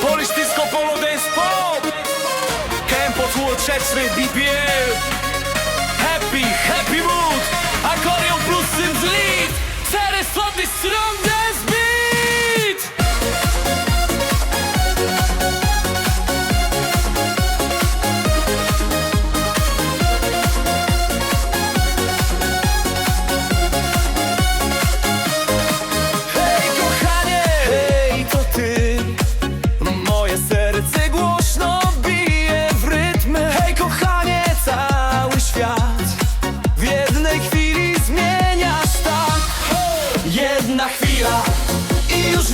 Polish Disco Polo Dance Pop. Tempo tłoczeczny BPL Happy, happy mood. Akorion plus Sims Lead Cztery sloty strądy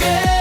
scared.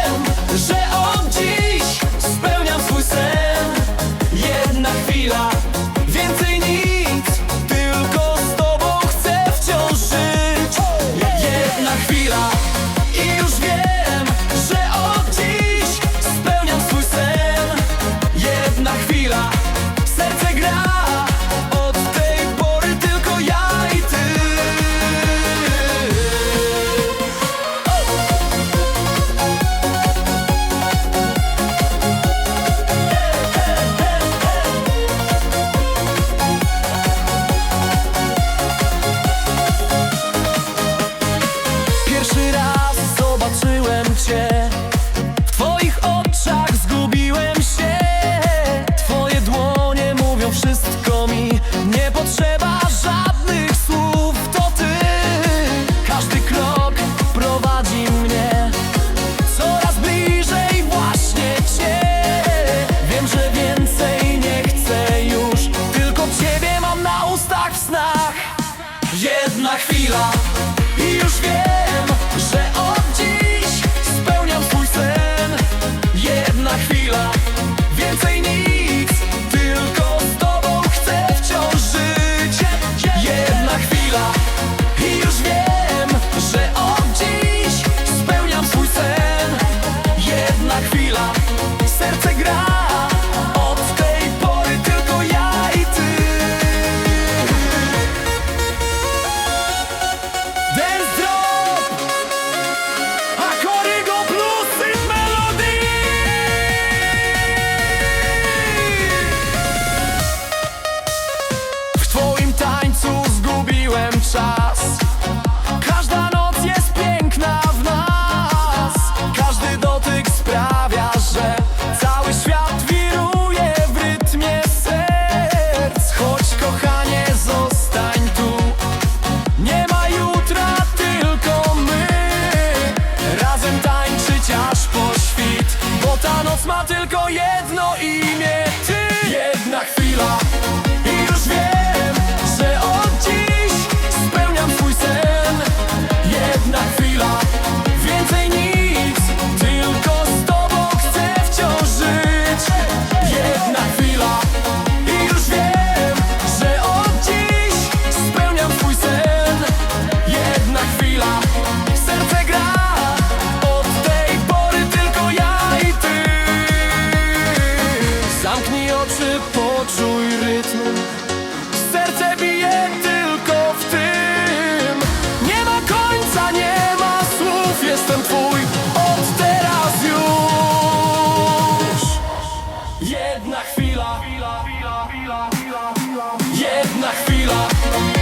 jedno imię. oczy, poczuj rytm. Serce bije tylko w tym. Nie ma końca, nie ma słów Jestem twój od teraz już. Jedna chwila Jedna chwila.